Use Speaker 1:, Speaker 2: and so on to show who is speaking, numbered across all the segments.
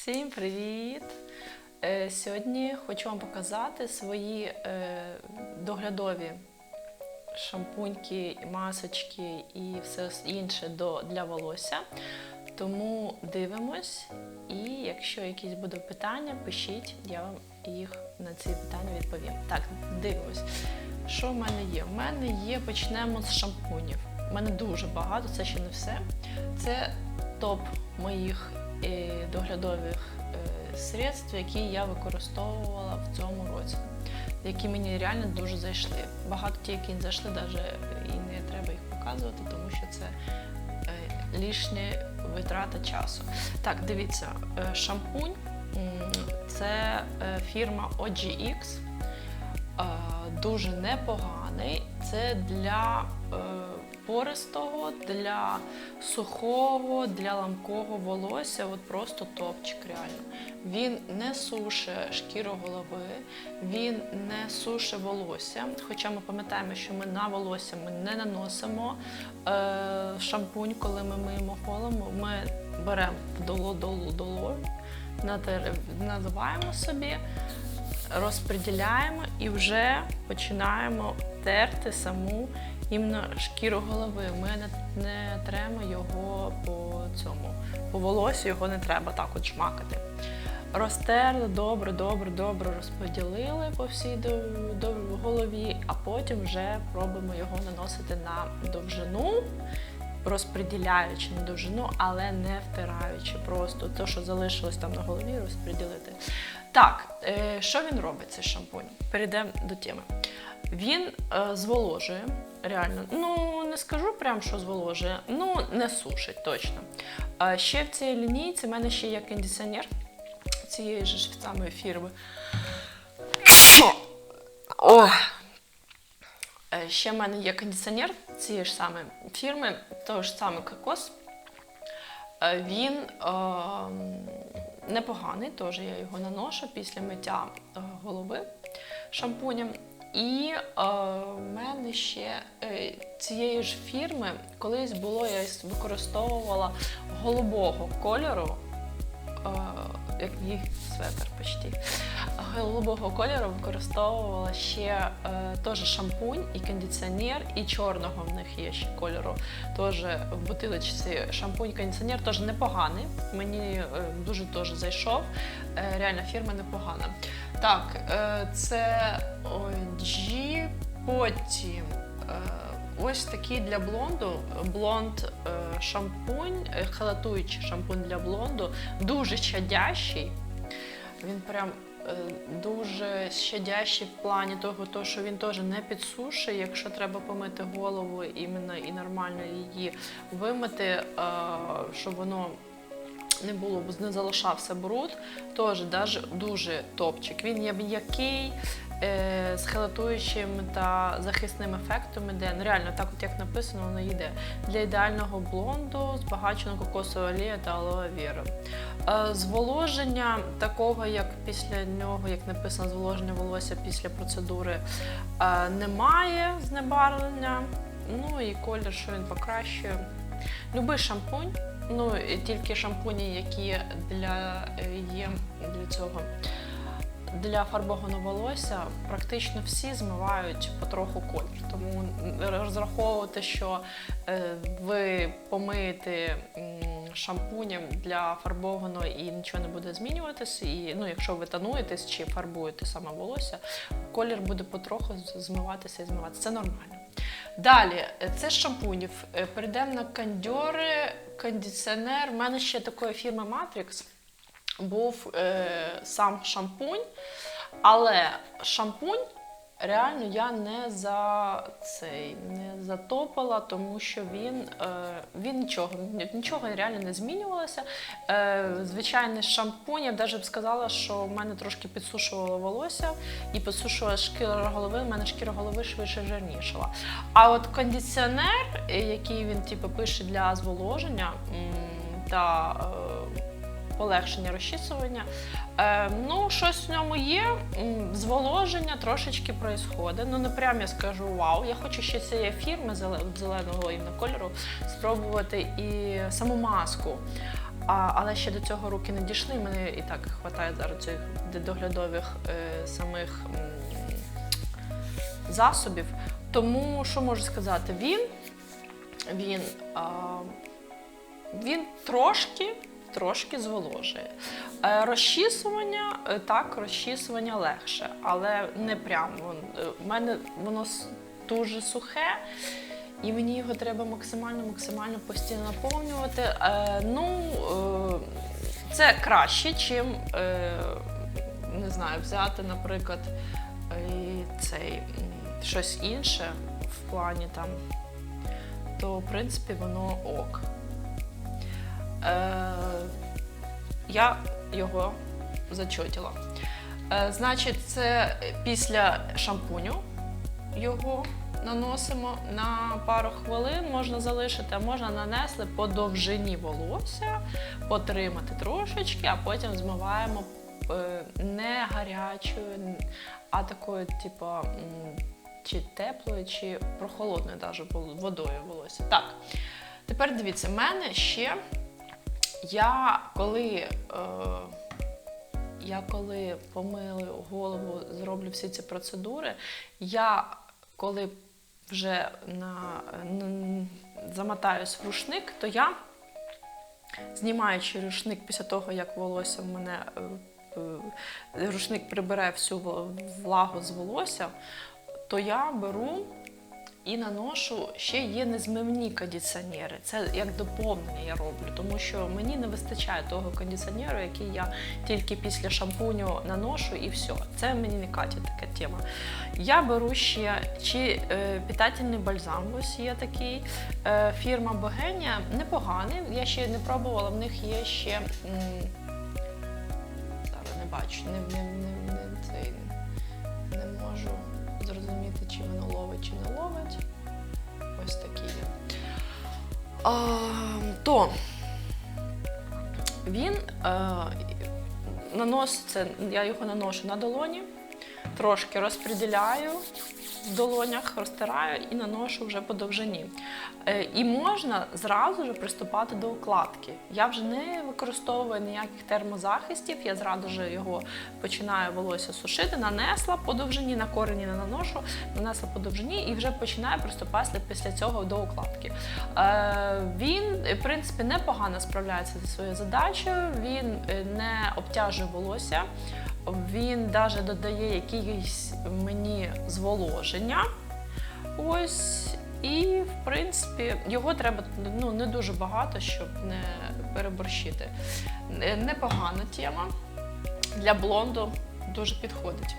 Speaker 1: Всім привіт! Е, Сьогодні хочу вам показати свої е, доглядові шампуньки, масочки і все інше для волосся. Тому дивимось, і якщо якісь будуть питання, пишіть, я вам їх на ці питання відповім. Так, дивимось. Що в мене є? У мене є, почнемо з шампунів. У мене дуже багато, це ще не все. Це топ моїх доглядових е, средств, які я використовувала в цьому році, які мені реально дуже зайшли. Багато ті, які зайшли, навіть і не треба їх показувати, тому що це е, лишня витрата часу. Так, дивіться, е, шампунь це фірма OGX. Дуже непоганий. Це для пористого, для сухого, для ламкого волосся. От просто топчик реально. Він не суше шкіру голови, він не суше волосся. Хоча ми пам'ятаємо, що ми на волосся ми не наносимо е, шампунь, коли ми миємо голимо. Ми беремо доло долу доло, називаємо собі розподіляємо і вже починаємо терти саму іменно шкіру голови. Ми не, не тремо його по цьому, по волосю його не треба так от жмакати. Розтерли, добре, добре, добре розподілили по всій до, до голові, а потім вже пробуємо його наносити на довжину, розподіляючи на довжину, але не втираючи. Просто те, що залишилось там на голові, розподілити. Так, е, що він робить, цей шампунь? Перейдемо до теми. Він е, зволожує, реально. Ну, не скажу прям, що зволожує, ну не сушить точно. Е, ще в цій лінійці в мене ще є кондиціонер цієї ж самої фірми. О! Е, Ще в мене є кондиціонер цієї ж самої фірми, того ж саме кокос. Е, Він е, непоганий, теж я його наношу після миття е, голови шампунем. І е, в мене ще е, цієї ж фірми колись було, я використовувала голубого кольору, е, як їх светр почти. Голубого кольору використовувала ще е, теж шампунь і кондиціонер, і чорного в них є ще кольору. Теж в бутилочці шампунь, кондиціонер теж непоганий. Мені е, дуже теж зайшов. Е, реально фірма непогана. Так, е, це OG, потім. е, Ось такий для блонду. Блонд е, шампунь, халатуючий шампунь для блонду, дуже щадящий. Він прям дуже щадящий в плані того, то, що він теж не підсушує, якщо треба помити голову іменно і нормально її вимити, щоб воно не було, не залишався бруд. Даже дуже топчик. Він є м'який, е, з хелатуючим та захисним ефектом іде. Ну реально, так от як написано, воно йде. Для ідеального блонду збагачено кокосова олія та алоe вера. Е, зволоження такого, як після нього, як написано, зволоження волосся після процедури е, немає знебарвлення. Ну і колір, що він покращує. Любий шампунь. Ну, тільки шампуні, які для е, є для цього для фарбованого волосся, практично всі змивають потроху колір. Тому розраховувати, що е, ви помиєте шампунем для фарбованого і нічого не буде змінюватись. І ну, якщо ви тонуєтесь чи фарбуєте саме волосся, колір буде потроху змиватися і змиватися. Це нормально. Далі, е, це з шампунів. Е, Перейдемо на кондьори, кондиціонер. У мене ще такої фірми Matrix був е, сам шампунь, але шампунь реально я не за цей не затопила, тому що він, е, він нічого, нічого реально не змінювалося. Е, звичайний шампунь, я навіть б сказала, що в мене трошки підсушувало волосся і підсушувала шкіра голови, в мене шкіра голови швидше жирнішала. А от кондиціонер, е, який він типу, пише для зволоження та полегшення розчісування. Е, ну, щось в ньому є, зволоження трошечки происходить. Ну, не прям я скажу вау. Я хочу ще цієї фірми зеленого кольору спробувати і саму маску. А, але ще до цього руки не дійшли. Мене і так вистачає зараз цих доглядових е, самих м, засобів. Тому що можу сказати, він, він, а, він трошки, трошки зволожує. Е, розчісування, е, так, розчісування легше, але не прямо. Вон- е, мене воно дуже сухе. І мені його треба максимально максимально постійно наповнювати. Е, ну, е, це краще, чим е, не знаю, взяти, наприклад, е, цей щось інше в плані там, то в принципі воно ок. Е, я його зачотила. Е, значить, це після шампуню його наносимо на пару хвилин, можна залишити, а можна нанесли по довжині волосся, потримати трошечки, а потім змиваємо е, не гарячою, а такою, типу, чи теплою, чи прохолодною вол- водою волосся. Так, тепер дивіться, в мене ще я коли. Е, я коли помилю голову, зроблю всі ці процедури, я коли вже на, н- замотаюсь в рушник, то я, знімаючи рушник після того, як волосся в мене е, е, рушник прибере всю влагу з волосся, то я беру і наношу ще є незмивні кондиціонери. Це як доповнення я роблю, тому що мені не вистачає того кондиціонеру, який я тільки після шампуню наношу, і все. Це мені не катить така тема. Я беру ще чи е, питательний бальзам. Ось є такий. Е, фірма Богенія непоганий. Я ще не пробувала. В них є ще. Зараз не бачу, не, не, не, не, цей, не можу зрозуміти, чи воно ловить, чи не ловить. Ось такі є. А, то він а, наноситься, я його наношу на долоні, трошки розподіляю в долонях, розтираю і наношу вже по довжині. Е, і можна зразу ж приступати до укладки. Я вже не використовую ніяких термозахистів, я зразу ж його починаю волосся сушити, нанесла по довжині, на корені не наношу, нанесла по довжині і вже починаю приступати після цього до укладки. Е, він, в принципі, непогано справляється зі своєю задачею, він е, не обтяжує волосся. Він навіть додає якісь мені зволоження. Ось. І, в принципі, його треба ну, не дуже багато, щоб не переборщити. Е, Непогана тема. Для блонду дуже підходить.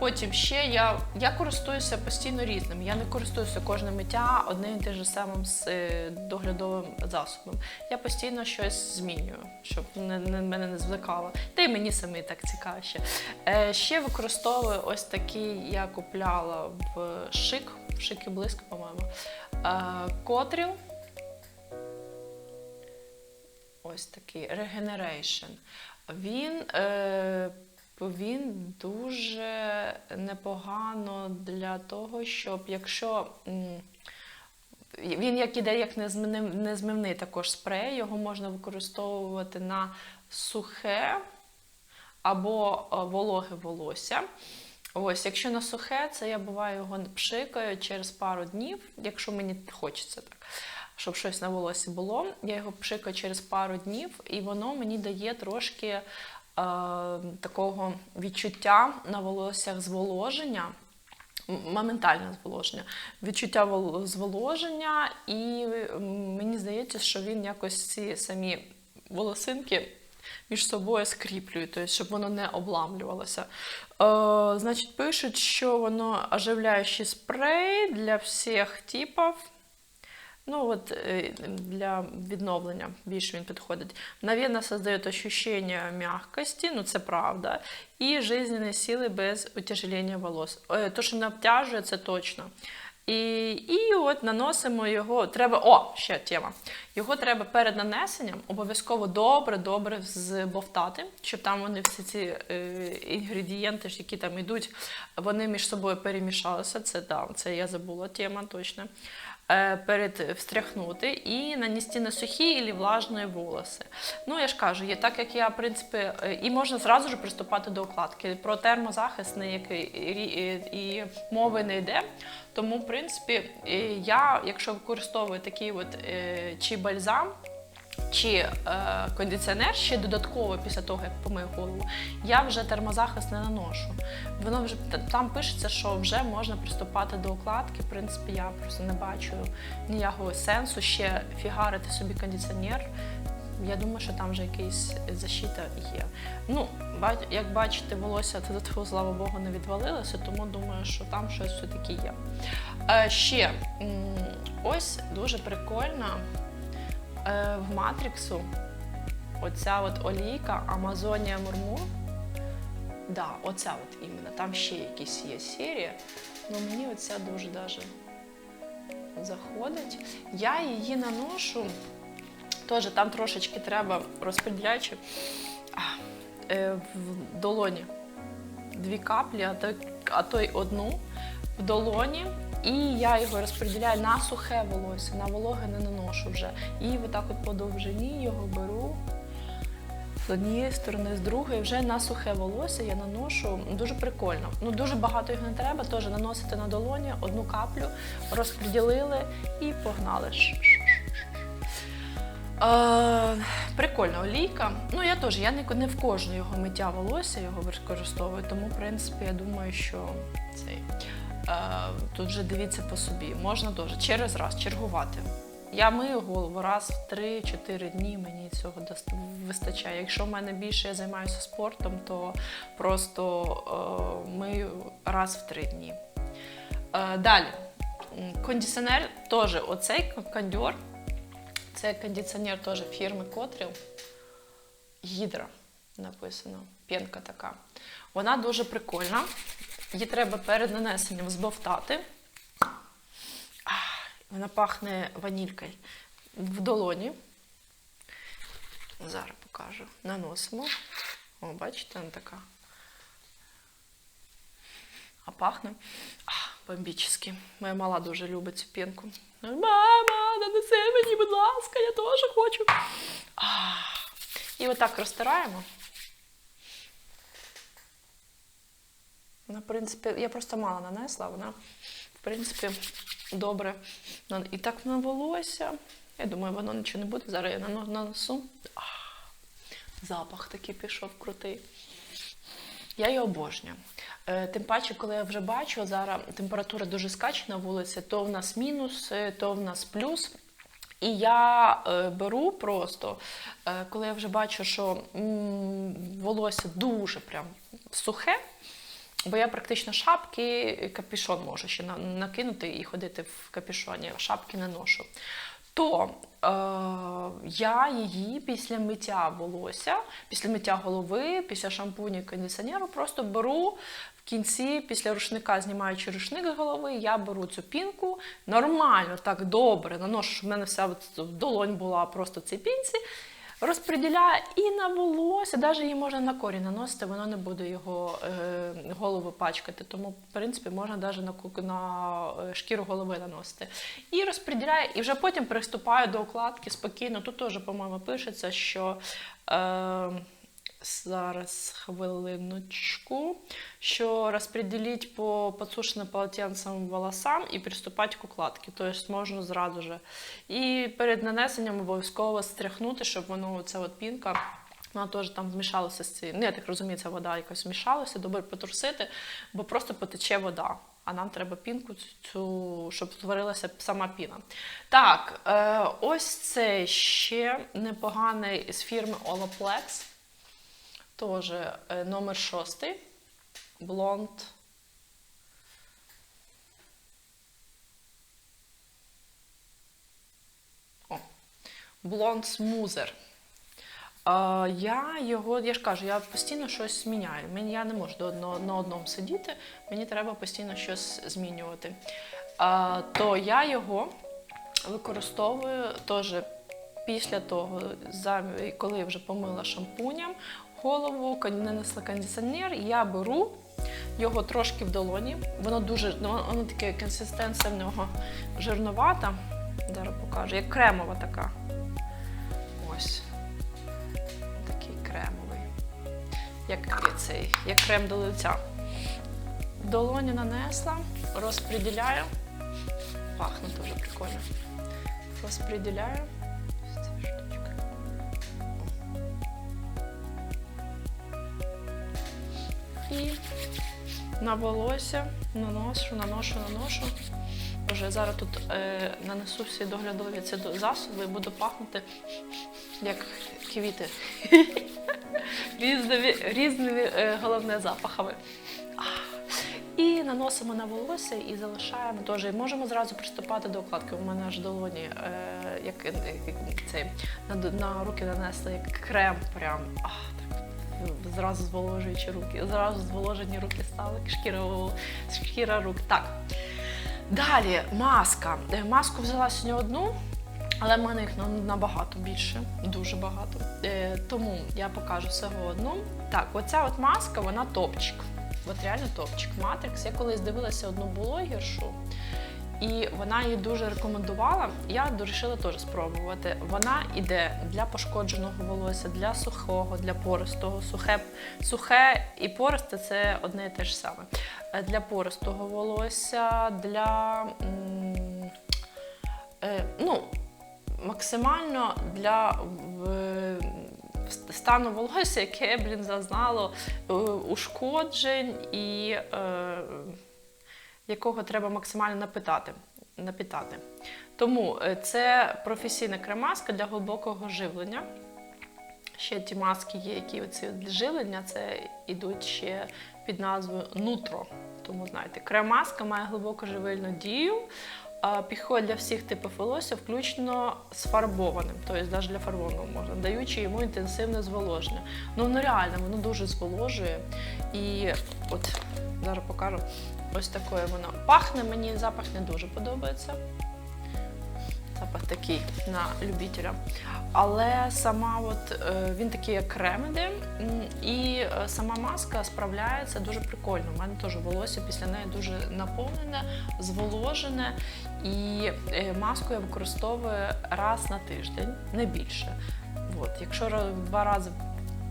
Speaker 1: Потім ще я, я користуюся постійно різним. Я не користуюся кожне миття одним і тим же самим з е, доглядовим засобом. Я постійно щось змінюю, щоб не, не, мене не звлекало. Та й мені самі так цікавіше. Е, ще використовую ось такий, я купляла в шик, в шик і блиск, по-моєму. Е, котріл. Ось такий Regeneration. Він, е, він дуже непогано для того, щоб якщо. він як іде як незмивний, також спрей, його можна використовувати на сухе або е, вологе волосся. Ось, якщо на сухе, це я буває його пшикаю через пару днів, якщо мені хочеться так, щоб щось на волосі було. Я його пшикаю через пару днів, і воно мені дає трошки такого відчуття на волоссях зволоження. Моментальне зволоження, відчуття вол- зволоження, і мені здається, що він якось ці самі волосинки між собою скріплює, тобто, щоб воно не обламлювалося. Е, значить, пишуть, що воно оживляючий спрей для всіх типів. Ну от е, для відновлення більше він підходить. Мгновенно создает ощущение мягкости, ну це правда, і жизненної сили без утяжелення волос. Е, То, що не обтяжує, це точно. І, і от наносимо його. Треба. О, ще тема. Його треба перед нанесенням обов'язково добре-добре збовтати, щоб там вони всі ці е, інгредієнти, які там йдуть, вони між собою перемішалися. Це да, це я забула тема точно. Е, перед встряхнути і нанести на сухі і влажні волоси. Ну, я ж кажу, є так як я, в принципі, е, і можна зразу ж приступати до укладки. Про термозахист ніякої і, і мови не йде. Тому, в принципі, е, я, якщо використовую такий от е, чи бальзам, чи е, кондиціонер ще додатково після того, як помию голову, я вже термозахист не наношу. Воно вже там пишеться, що вже можна приступати до укладки. В принципі, я просто не бачу ніякого сенсу ще фігарити собі кондиціонер. Я думаю, що там вже якийсь защита є. Ну, як бачите, волосся тут, слава Богу, не відвалилося, тому думаю, що там щось все-таки є. Е, ще ось дуже прикольна е, в Матріксу оця от олійка Амазонія Мурмур. Да, оця от іменно. Там ще якісь є серії. Ну мені оця дуже даже заходить. Я її наношу. Теж там трошечки треба розподілячи е, в долоні. Дві каплі, а то, а то й одну в долоні. І я його розподіляю на сухе волосся, на вологе не наношу вже. І отак от по довжині його беру з однієї сторони, з другої, вже на сухе волосся я наношу дуже прикольно. Ну дуже багато його не треба, теж наносити на долоні одну каплю, розподілили і погнали. Е, прикольна олійка. Ну я теж я не, в кожну його миття волосся його використовую, тому в принципі я думаю, що цей тут вже дивіться по собі. Можна теж через раз чергувати. Я мию голову раз в 3-4 дні, мені цього вистачає. Якщо в мене більше я займаюся спортом, то просто е, мию раз в 3 дні. Е, далі. Кондиціонер теж оцей кондьор. Це кондиціонер теж фірми Котріл. Гідра написано. П'янка така. Вона дуже прикольна. Її треба перед нанесенням збовтати. Вона пахне ванількою в долоні. Зараз покажу. Наносимо. О, бачите, вона така. А пахне бомбічно. Моя мала дуже любить цю пінку. Мама, нанеси мені, будь ласка, я теж хочу. І отак розтираємо. В принципі, я просто мало нанесла, вона, в принципі, добре. І так на волосся. Я думаю, воно нічого не буде. Зараз я нанесу. А, запах такий пішов крутий. Я її обожнюю. Е, Тим паче, коли я вже бачу, зараз температура дуже скаче на вулиці, то в нас мінус, е, то в нас плюс. І я е, беру просто, е, коли я вже бачу, що м, волосся дуже прям сухе, бо я практично шапки, капюшон можу ще накинути і ходити в капюшоні, шапки не ношу. То е, я її після миття волосся, після миття голови, після шампуню кондиціонеру просто беру в кінці, після рушника, знімаючи рушник з голови, я беру цю пінку, нормально, так добре наношу, щоб в мене вся от долонь була просто в цій пінці. Розподіляю і на волосся, навіть її можна на корі наносити, воно не буде його е, голову пачкати. Тому, в принципі, можна навіть на, на е, шкіру голови наносити. І розподіляє, і вже потім приступає до укладки спокійно. Тут теж, по-моєму, пишеться, що е, зараз хвилиночку, що розподіліть по подсушенным полотенцем волосам і приступати к укладці. Тобто можна зразу же. І перед нанесенням обов'язково стряхнути, щоб воно, ця от пінка, вона теж там змішалася з цією. Ну, я так розумію, ця вода якось змішалася, добре потрусити, бо просто потече вода. А нам треба пінку цю, щоб створилася сама піна. Так, е, ось це ще непоганий з фірми Olaplex. Теж е, номер шостий. Блонд. Блонд смузер. Я його, я ж кажу, я постійно щось зміняю. Я не можу на одному сидіти, мені треба постійно щось змінювати. То я його використовую теж після того, коли я вже помила шампунем голову, кон- нанесла кондиціонер, я беру його трошки в долоні. Воно дуже, ну, воно таке консистенція в нього жирновата. Зараз покажу, як кремова така. Ось. Такий кремовий. Як цей, як крем до лиця. В долоні нанесла, розподіляю. Пахне дуже прикольно. Розподіляю. І на волосся наношу, наношу, наношу. Вже зараз тут е, нанесу всі доглядові ці засоби і буду пахнути як квіти. різними, різними е, головне запахами. І наносимо на волосся і залишаємо теж. Можемо зразу приступати до укладки. У мене аж долоні, е, як, як цей, на, на руки нанесли як крем прям. А, так, зразу зволожуючи руки, зразу зволожені руки стали, шкіра, рук. Так. Далі маска. Е, Маску взяла сьогодні одну, але в мене їх набагато більше, дуже багато. Е, тому я покажу всього одну. Так, оця от маска, вона топчик. От реально топчик. Матрикс. Я колись дивилася одну блогершу, і вона її дуже рекомендувала. Я вирішила теж спробувати. Вона іде для пошкодженого волосся, для сухого, для пористого. Сухе, сухе і пористе це одне і те ж саме. Е, Для пористого волосся, для е, ну, максимально для стану волосся, яке, блін, зазнало е, ушкоджень і е, якого треба максимально напитати. напітати. Тому е, це професійна кремаска для глибокого живлення. Ще ті маски є, які оці живлення, це йдуть ще під назвою Нутро. Тому знаєте, крем-маска має глибоко живильну дію, підходить для всіх типів волосся, включно з фарбованим, тобто навіть для фарбованого можна, даючи йому інтенсивне зволоження. Ну воно реально, воно дуже зволожує. І от зараз покажу. Ось такою воно пахне. Мені запах не дуже подобається. Запах такий на любителя. Але сама от, е, він такий як крем іде, м, і е, сама маска справляється дуже прикольно. У мене теж волосся після неї дуже наповнене, зволожене. І е, маску я використовую раз на тиждень, не більше. От, якщо два рази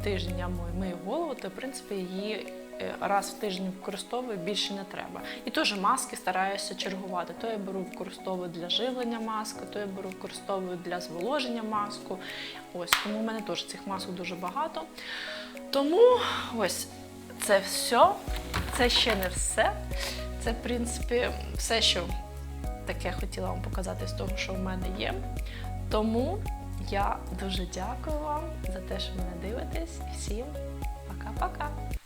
Speaker 1: в тиждень я мию- голову, то в принципі її раз в тиждень використовую, більше не треба. І теж маски стараюся чергувати. То я беру використовую для живлення маску, то я беру використовую для зволоження маску. Ось тому в мене теж цих масок дуже багато. Тому ось це все. Це ще не все. Це, в принципі, все, що таке хотіла вам показати з того, що в мене є. Тому я дуже дякую вам за те, що мене дивитесь. Всім пока-пока!